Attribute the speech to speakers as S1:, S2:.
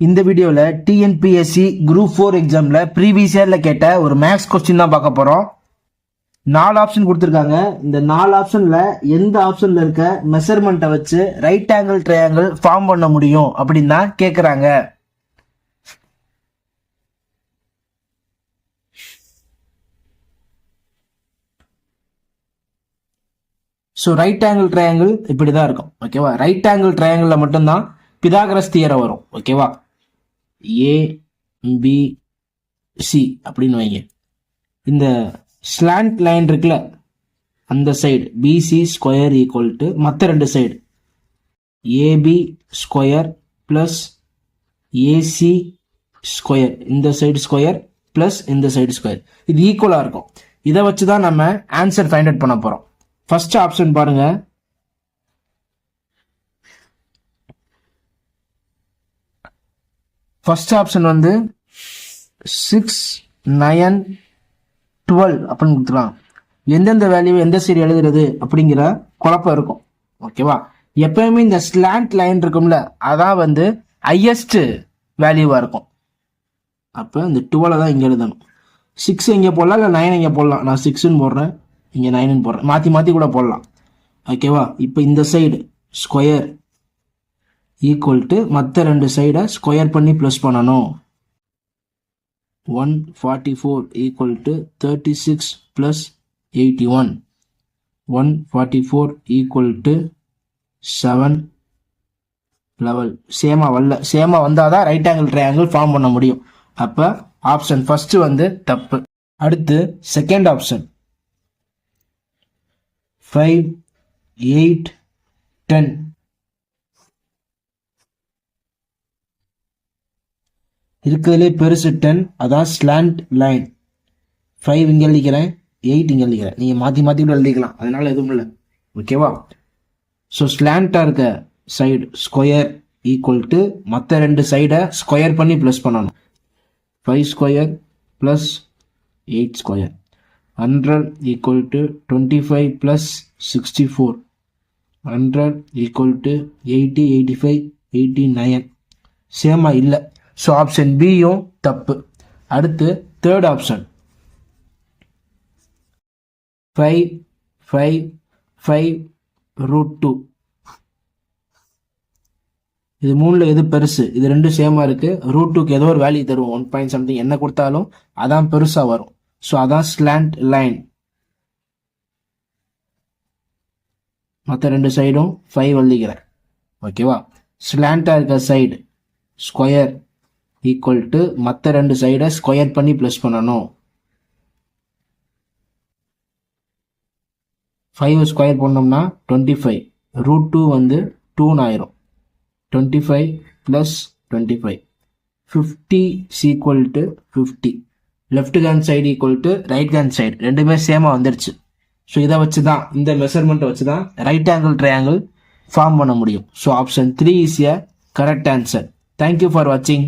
S1: இந்த வீடியோவில் TNPSC group four எக்ஸாமில் ப்ரீவியஸ் இயரில் கேட்ட ஒரு மேக்ஸ் கொஸ்டின் தான் பார்க்க போகிறோம் நாலு ஆப்ஷன் கொடுத்துருக்காங்க. இந்த நாலு ஆப்ஷனில் எந்த ஆப்ஷனில் இருக்க மெஷர்மெண்ட்டை வச்சு ரைட் ஆங்கிள் ட்ரையாங்கிள் ஃபார்ம் பண்ண முடியும் அப்படின்னு தான் கேட்குறாங்க ஸோ ரைட் ஆங்கிள் ட்ரையாங்கிள் இப்படி தான் இருக்கும் ஓகேவா ரைட் ஆங்கிள் ட்ரையாங்கிளில் மட்டும்தான் பிதாகரஸ் தியரை வரும். ஓகேவா ஏ பி சி அப்படின்னு வைங்க. இந்த ஸ்லாண்ட் லைன் இருக்குல்ல அந்த side BC square equal to மற்ற ரெண்டு side AB square plus AC square இந்த சைடு ஸ்கொயர் ப்ளஸ் இந்த சைடு ஸ்கொயர் இது ஈக்குவலாக இருக்கும். இதை வச்சு தான் நம்ம ஆன்சர் ஃபைண்ட் அவுட் பண்ண போகிறோம் ஃபஸ்ட் ஆப்ஷன் பாருங்கள் ஃபர்ஸ்ட் ஆப்ஷன் வந்து சிக்ஸ் நயன் டுவெல் அப்படின்னு கொடுத்துக்கலாம் எந்தெந்த வேல்யூ எந்த சைடு எழுதுறது அப்படிங்கிற குழப்பம் இருக்கும். ஓகேவா எப்பயுமே இந்த ஸ்லாண்ட் லைன் இருக்கும்ல அதான் வந்து ஹையஸ்ட் வேல்யூவாக இருக்கும். அப்போ இந்த டுவெலை தான் இங்கே எழுதணும். சிக்ஸ் இங்கே போடலாம் இல்லை நைன் இங்கே போடலாம். நான் சிக்ஸுன்னு போடுறேன் இங்கே நைனுன்னு போடுறேன். மாற்றி மாற்றி கூட போடலாம். ஓகேவா இப்போ இந்த சைடு ஸ்கொயர் ஈக்குவல் டு மற்ற ரெண்டு சைடை ஸ்கொயர் பண்ணி ப்ளஸ் பண்ணணும். One forty four equal to thirty six plus eighty one one forty four equal to seven level சேமாக வரல. சேமாக வந்தால் தான் ரைட் ஆங்கிள் ட்ரையாங்கிள் ஃபார்ம் பண்ண முடியும். அப்போ ஆப்ஷன் ஃபஸ்ட்டு வந்து தப்பு. அடுத்து second option five eight ten இருக்கிறதுலே பெருசு டென் அதான் ஸ்லாண்ட் லைன் ஃபைவ் இங்கே எழுதிக்கிறேன் எயிட் இங்கே எழுதிக்கிறேன். நீங்கள் மாற்றி மாற்றி கூட எழுதிக்கலாம். அதனால் எதுவும் இல்லை. ஓகேவா ஸோ ஸ்லாண்டாக இருக்க சைடு ஸ்கொயர் ஈக்குவல் டு மற்ற ரெண்டு சைடை ஸ்கொயர் பண்ணி ப்ளஸ் பண்ணணும். Five square plus eight square hundred equal to twenty five plus sixty four hundred equal to eighty eighty five eighty nine same இல்லை. ஸோ ஆப்ஷன் பியும் தப்பு. அடுத்து third option five five five root two இது மூணில் எது பெருசு? இது ரெண்டும் சேமாக இருக்குது ரூட் டூக்கு ஏதோ ஒரு வேல்யூ தருவோம். ஒன் பாயிண்ட் சம்திங் என்ன கொடுத்தாலும் அதான் பெருசாக வரும். ஸோ அதான் ஸ்லாண்ட் லைன் மற்ற ரெண்டு சைடும் ஃபைவ் எழுதிக்கிறேன் ஓகேவா ஸ்லாண்டாக இருக்க சைடு ஸ்கொயர் ஈக்குவல் டு மற்ற ரெண்டு சைடை ஸ்கொயர் பண்ணி ப்ளஸ் பண்ணணும். ஃபைவ் ஸ்கொயர் பண்ணோம்னா டுவெண்ட்டி ஃபைவ் ரூட் டூ வந்து டூன்னு ஆயிரும். Twenty five plus twenty five fifty equal to fifty left hand side equal to right hand side ரெண்டுமே சேமாக வந்துருச்சு. ஸோ இதை வச்சு தான் இந்த மெஷர்மெண்ட்டை வச்சு தான் ரைட் ஆங்கிள் ட்ரையாங்கிள் ஃபார்ம் பண்ண முடியும். So option three is a correct answer thank you for வாட்சிங்